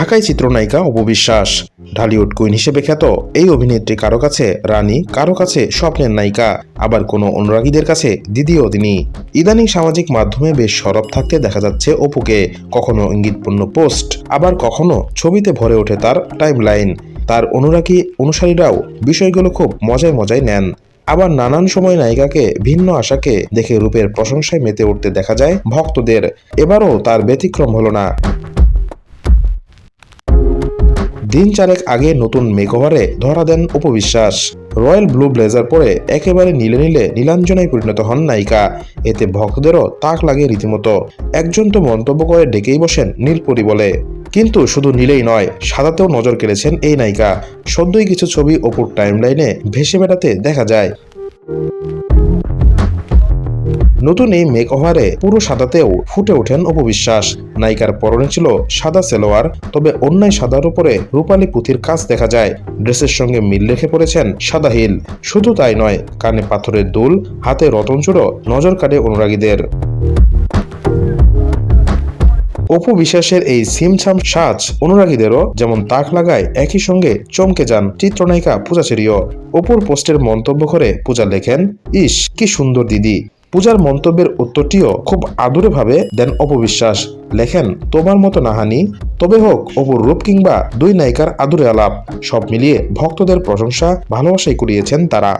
ঢাকাই চিত্রনায়িকা অপবিশ্বাস ঢালিউড কুইন হিসেবে খ্যাত এই অভিনেত্রী কারও কাছে রানী, কারও কাছে স্বপ্নের নায়িকা, আবার কোনো অনুরাগীদের কাছে দ্বিতীয় তিনি। ইদানিং সামাজিক মাধ্যমে বেশ সরব থাকতে দেখা যাচ্ছে অপুকে। কখনো ইঙ্গিতপূর্ণ পোস্ট, আবার কখনো ছবিতে ভরে ওঠে তার টাইমলাইন। তার অনুরাগী অনুসারীরাও বিষয়গুলো খুব মজায় মজায় নেন। আবার নানান সময় নায়িকাকে ভিন্ন আশাকে দেখে রূপের প্রশংসায় মেতে উঠতে দেখা যায় ভক্তদের। এবারও তার ব্যতিক্রম হলো না। দিন চারেক আগে নতুন মেকওভারে ধরা দেন উপবিশ্বাস রয়্যাল ব্লু ব্লেজার পরে একেবারে নীলে নীলে নীলাঞ্জনায় পরিণত হন নায়িকা। এতে ভক্তদেরও তাক লাগে রীতিমতো। একজন তো মন্তব্য করে ডেকেই বসেন নীলপরি বলে। কিন্তু শুধু নীলেই নয়, সাদাতেও নজর কেড়েছেন এই নায়িকা। সদ্যই কিছু ছবি অপুর টাইমলাইনে ভেসে বেড়াতে দেখা যায়। নতুন এই মেক ওভারে পুরো সাদাতেও ফুটে ওঠেন অপবিশ্বাস। নায়িকার পরনে ছিল সাদা সেলোয়ার, তবে অন্যায় সাদার উপরে রূপালী পুঁথির কাজ দেখা যায়। ড্রেসের সঙ্গে মিল রেখে পড়েছেন সাদা হিল। শুধু তাই নয়, কানে পাথরের দুল, হাতে রতনচূড়ো নজর কাড়ে অনুরাগীদের। অপু বিশ্বাসের এই সিমছাম সাজ অনুরাগীদেরও যেমন তাক লাগায়, একই সঙ্গে চমকে যান চিত্রনায়িকা পূজা চেরিও। অপুর পোস্টের মন্তব্য করে পূজা লেখেন, ইস, কি সুন্দর দিদি। পূজার মন্তব্যের উত্তরটিও খুব আদুরে ভাবে দেন অপবিশ্বাস। লেখেন, তোমার মতো নাহানি, তবে হোক অপুর রূপ কিংবা দুই নায়িকার আদুরে আলাপ, সব মিলিয়ে ভক্তদের প্রশংসা, ভালোবাসাই করিয়েছেন তারা।